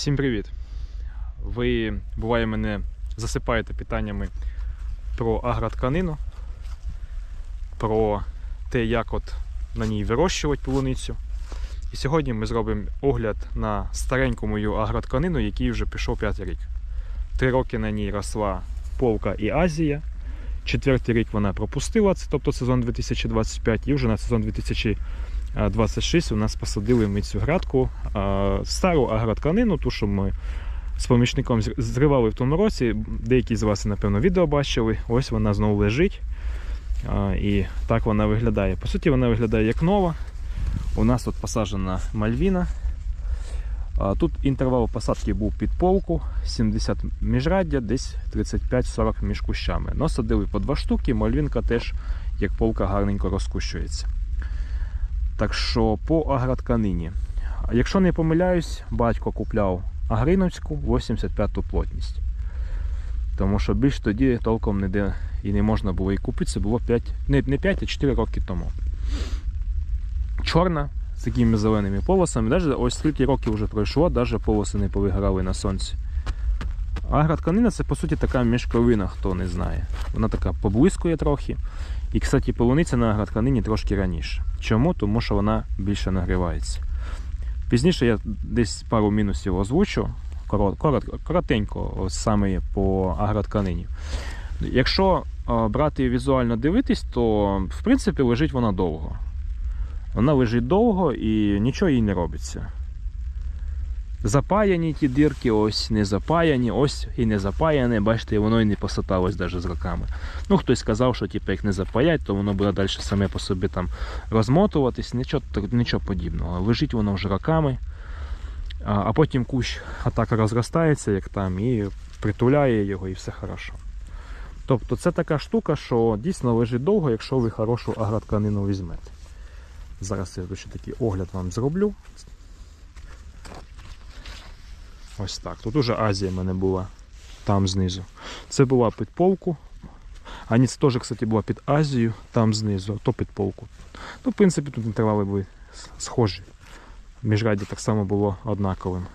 Всім привіт! Ви буває мене засипаєте питаннями про агротканину, про те, як от на ній вирощувати полуницю. І сьогодні ми зробимо огляд на стареньку мою агротканину, який вже пішов п'ятий рік. Три роки на ній росла полка і Азія. Четвертий рік вона пропустила, тобто сезон 2025, і вже на сезон 2026 у нас посадили ми цю градку, стару агротканину, ту, що ми з помічником зривали в тому році. Деякі з вас, напевно, відео бачили. Ось вона знову лежить. І так вона виглядає. По суті, вона виглядає як нова. У нас тут посаджена мальвіна. Тут інтервал посадки був під полку, 70 міжраддя, десь 35-40 між кущами. Но садили по два штуки, мальвінка теж, як полка, гарненько розкущується. Так що по агротканині. Якщо не помиляюсь, батько купляв агриновську 85-ту плотність. Тому що більш тоді толком ніде і не можна було і купити. Це було 5, не, не 5, а 4 роки тому. Чорна з такими зеленими полосами. Даже ось скільки років вже пройшло, навіть полоси не повиграли на сонці. Агротканина це по суті така мішковина, хто не знає. Вона така поблискує трохи. І, кстати, полуниця на агротканині трошки раніше. Чому? Тому що вона більше нагрівається. Пізніше я десь пару мінусів озвучу, корот, корот, коротенько, саме по агротканині. Якщо брати візуально дивитись, то в принципі лежить вона довго. Вона лежить довго і нічого їй не робиться. Запаяні ті дірки, ось не запаяні, ось і не запаяне, бачите, воно і не посаталось навіть з роками. Ну, хтось сказав, що типу, як не запаять, то воно буде далі саме по собі там розмотуватись, нічого, нічого подібного. Лежить воно вже роками, а, потім кущ атака розростається, як там, і притуляє його, і все хорошо. Тобто це така штука, що дійсно лежить довго, якщо ви хорошу агротканину візьмете. Зараз я ще такий огляд вам зроблю. Ось так. Тут уже Азія в мене була там знизу. Це була під полку. А ні, це теж, кстати, була під Азію, там знизу, то під полку. Ну, в принципі, тут інтервали були схожі. Міжраді так само було однаковим.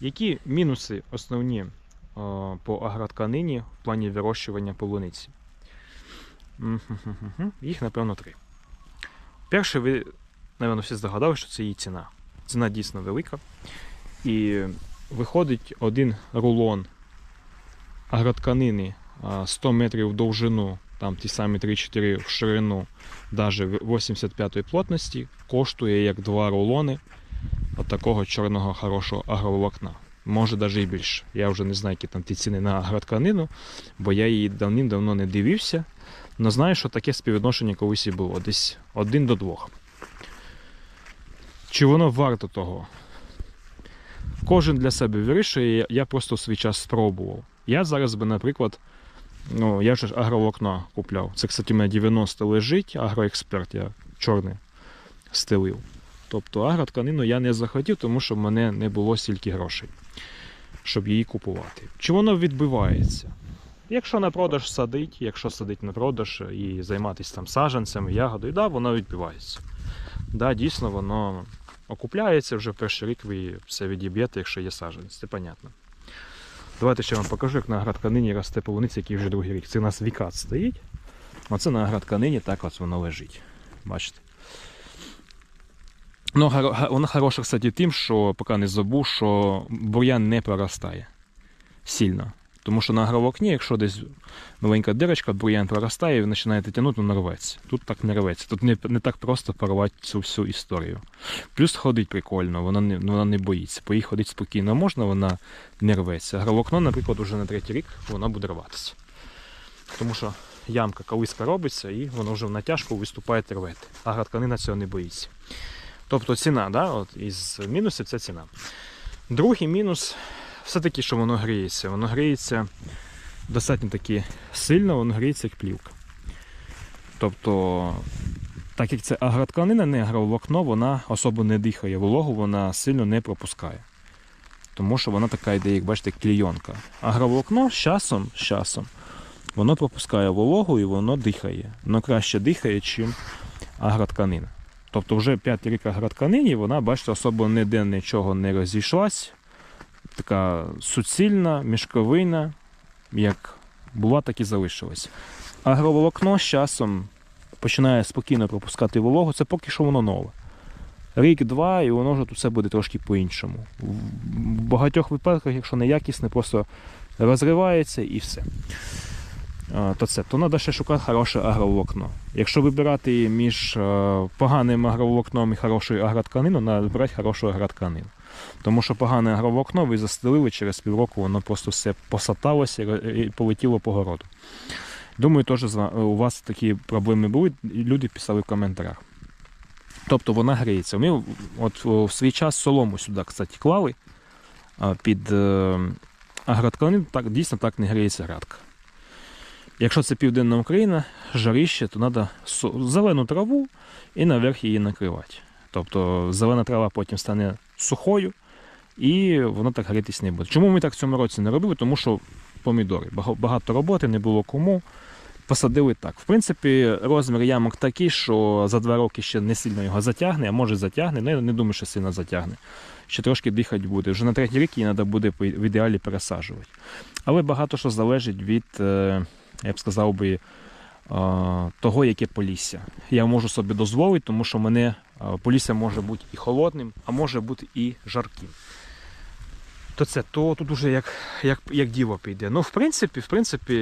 Які мінуси основні о, по агротканині в плані вирощування полуниці? Їх, напевно, три. Перше, ви, напевно, всі здогадали, що це її ціна. Ціна дійсно велика. І виходить один рулон агротканини 100 метрів в довжину, там ті самі 3-4 в ширину, навіть 85-ї плотності, коштує як два рулони от такого чорного хорошого агроволокна. Може навіть і більше. Я вже не знаю, які там ті ціни на агротканину, бо я її давним-давно не дивився. але знаю, що таке співвідношення колись і було, десь один до двох. Чи воно варто того? Кожен для себе вирішує, я- просто свій час спробував. Я зараз би, наприклад, ну, я ж агроволокно купляв. Це, кстати, у мене 90 лежить, агроексперт, я чорний стелив. Тобто агротканину я не захотів, тому що в мене не було стільки грошей, щоб її купувати. Чи воно відбивається? Якщо на продаж садить, якщо садить на продаж і займатися там саджанцями, ягодою, да, воно відбивається. Да, дійсно, воно окупляється вже перший рік ви все відіб'єте, якщо є саджанець, це понятно. Давайте ще вам покажу, як на агротканині росте полуниця, який вже другий рік. Це у нас вікат стоїть. Оце на агротканині так ось воно лежить. Бачите? Ну, воно хороше, кстати, тим, що поки не забув, що бур'ян не проростає сильно. Тому що на агровокні, якщо десь маленька дирочка, бур'ян проростає, і ви починаєте тягнути, воно рветься. Тут так не рветься. Тут не, не так просто порвати цю всю історію. Плюс ходить прикольно, вона не, вона не боїться. По їй ходити спокійно можна, вона не рветься. Агровокно, наприклад, уже на третій рік воно буде рватися. Тому що ямка колиска робиться і воно вже в натяжку виступає рвете. Агротканина цього не боїться. Тобто ціна, да? От із мінусів це ціна. Другий мінус все-таки, що воно гріється. Воно гріється достатньо таки сильно, воно гріється як плівка. Тобто, так як це агротканина, не агроволокно, вона особо не дихає вологу, вона сильно не пропускає. Тому що вона така йде, як бачите, клійонка. Агроволокно з часом, з часом воно пропускає вологу і воно дихає. Воно краще дихає, ніж агротканина. Тобто вже п'ятий рік агротканині, вона, бачите, особо ніде нічого не розійшлась. Така суцільна, мішковина, як була, так і залишилась. Агроволокно з часом починає спокійно пропускати вологу, це поки що воно нове. Рік-два, і воно вже тут все буде трошки по-іншому. В багатьох випадках, якщо не якісне, просто розривається і все. То це, то треба ще шукати хороше агроволокно. Якщо вибирати між е, поганим агроволокном і хорошою агротканиною, треба вибирати хорошу агротканину. Тому що погане агроволокно ви застелили через півроку, воно просто все посаталося і полетіло по городу. Думаю, теж у вас такі проблеми були, люди писали в коментарях. Тобто вона гріється. Ми от в свій час солому сюди, кстати, клали під е, так, дійсно так не гріється градка. Якщо це південна Україна, жарище, то треба зелену траву і наверх її накривати. Тобто зелена трава потім стане сухою і воно так грітись не буде. Чому ми так в цьому році не робили? Тому що помідори. Багато роботи, не було кому. Посадили так. В принципі, розмір ямок такий, що за два роки ще не сильно його затягне, а може затягне. Ну, я не думаю, що сильно затягне. Ще трошки дихати буде. Вже на третій рік її треба буде в ідеалі пересаджувати. Але багато що залежить від, е, я б сказав би, е, того, яке полісся. Я можу собі дозволити, тому що мене полісся може бути і холодним, а може бути і жарким. То це, то тут уже як, як, як діло піде. Ну, в принципі, в принципі,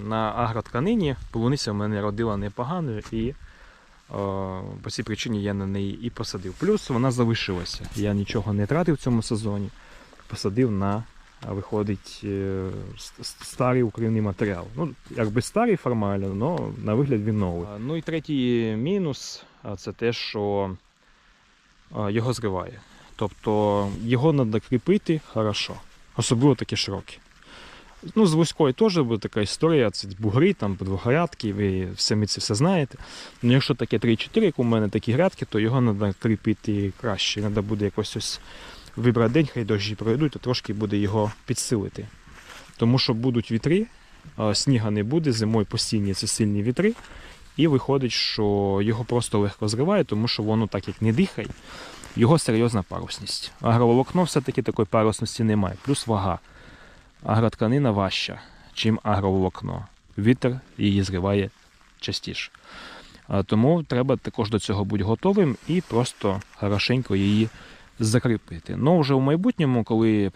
на агротканині полуниця в мене родила непогано і е, по цій причині я на неї і посадив. Плюс вона залишилася. Я нічого не тратив в цьому сезоні. Посадив на, виходить, е, старий укривний матеріал. Ну, якби старий формально, але на вигляд він новий. Ну і третій мінус це те, що його зриває. Тобто його треба кріпити хорошо, особливо такі широкі. Ну, з вузької теж буде така історія, це бугри, там двогрядки, ви самі це все знаєте. Ну, якщо таке 3-4, як у мене такі грядки, то його треба кріпити краще. Треба буде якось ось вибрати день, хай дощі пройдуть, то трошки буде його підсилити. Тому що будуть вітри, сніга не буде, зимою постійні це сильні вітри. І виходить, що його просто легко зриває, тому що воно так як не дихає, його серйозна парусність. Агроволокно все-таки такої парусності немає. Плюс вага. Агротканина важча, чим агроволокно. Вітер її зриває частіше. Тому треба також до цього бути готовим і просто хорошенько її закріпити. Ну вже в майбутньому, коли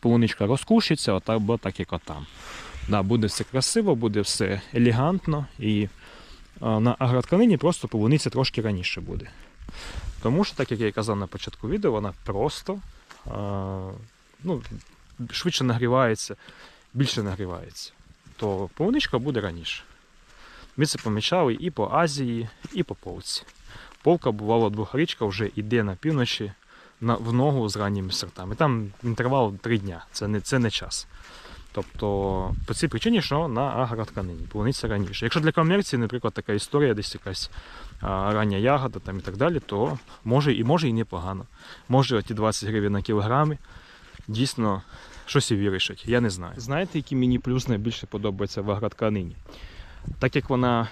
полуничка розкушиться, отак, бо так як отам. Да, буде все красиво, буде все елегантно і на агротканині просто полуниця трошки раніше буде. Тому що, так як я і казав на початку відео, вона просто ну, швидше нагрівається, більше нагрівається. То полуничка буде раніше. Ми це помічали і по Азії, і по полці. Полка бувало двохрічка вже йде на півночі на, в ногу з ранніми сортами. Там інтервал 3 дня, це не, це не час. Тобто по цій причині, що на агротканині полуниця раніше. Якщо для комерції, наприклад, така історія, десь якась а, рання ягода там і так далі, то може і може і непогано. Може ті 20 гривень на кілограми дійсно щось і вирішить, я не знаю. Знаєте, який мені плюс найбільше подобається в агротканині? Так як вона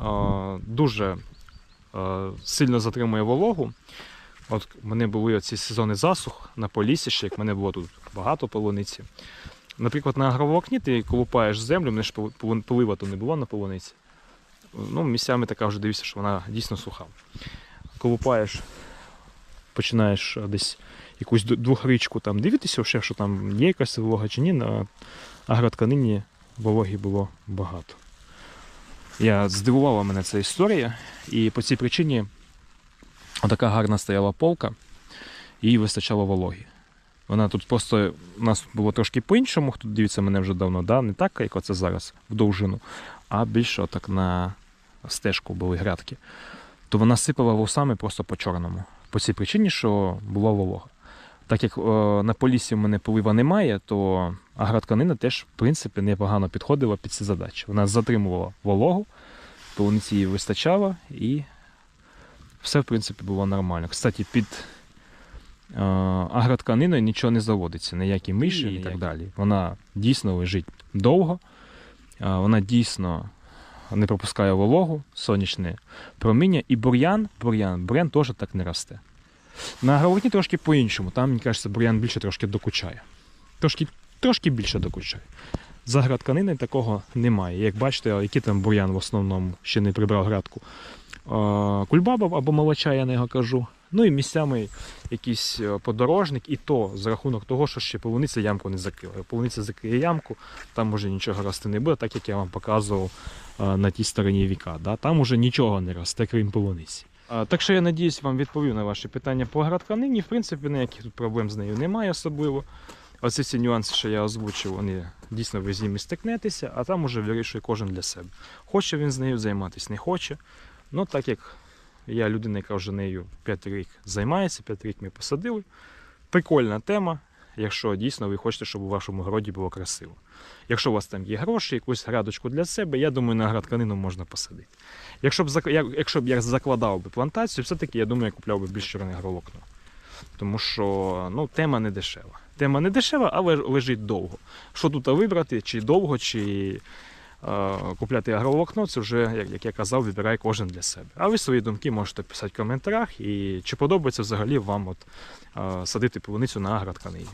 а, дуже а, сильно затримує вологу. От в мене були оці сезони засух на полісі, ще як мене було тут багато полуниці. Наприклад, на агроволокні ти колупаєш землю, мене ж полива то не було на полуниці. Ну, місцями така вже дивишся, що вона дійсно суха. Колупаєш, починаєш десь якусь двохрічку там дивитися, ще, що там є якась волога чи ні, на агротканині вологі було багато. Я здивувала мене ця історія, і по цій причині отака гарна стояла полка, їй вистачало вологі. Вона тут просто у нас було трошки по-іншому, хто дивиться мене вже давно, да? не так, як оце зараз, в довжину, а більше отак на стежку були грядки. То вона сипала вусами просто по чорному. По цій причині, що була волога. Так як е, на полісі в мене полива немає, то агротканина теж, в принципі, непогано підходила під ці задачі. Вона затримувала вологу, полуниці її вистачало і все, в принципі, було нормально. Кстати, під агротканиною нічого не заводиться, ніякі миші і так далі. Вона дійсно лежить довго, вона дійсно не пропускає вологу, сонячне проміння, і бур'ян, бур'ян, бур'ян теж так не росте. На агроволокні трошки по-іншому. Там, мені кажеться, бур'ян більше трошки докучає. Трошки, трошки більше докучає. За градканини такого немає. Як бачите, який там бур'ян в основному ще не прибрав градку. Кульбаба або молоча, я на його кажу. Ну і місцями якийсь е, подорожник, і то за рахунок того, що ще полуниця ямку не закрила. Полуниця закриє ямку, там уже нічого рости не буде, так як я вам показував е, на тій стороні віка. Да? Там уже нічого не росте, крім полуниці. Так що я надіюсь, вам відповів на ваші питання по градканині. В принципі, ніяких тут проблем з нею немає особливо. Оці всі нюанси, що я озвучив, вони дійсно ви з ними стикнетеся, а там уже вирішує кожен для себе. Хоче він з нею займатися, не хоче. Ну, так як я людина, яка вже нею 5 рік займається, 5 рік ми посадили. Прикольна тема, якщо дійсно ви хочете, щоб у вашому городі було красиво. Якщо у вас там є гроші, якусь градочку для себе, я думаю, на градканину можна посадити. Якщо б, якщо б я закладав би плантацію, все-таки я думаю, я купляв би більш чорне агроволокно. Тому що ну, тема не дешева. Тема не дешева, але лежить довго. Що тут вибрати, чи довго, чи купляти агроволокно, це вже, як, як я казав, вибирає кожен для себе. А ви свої думки можете писати в коментарях, і чи подобається взагалі вам от, е, садити полуницю на агротканині.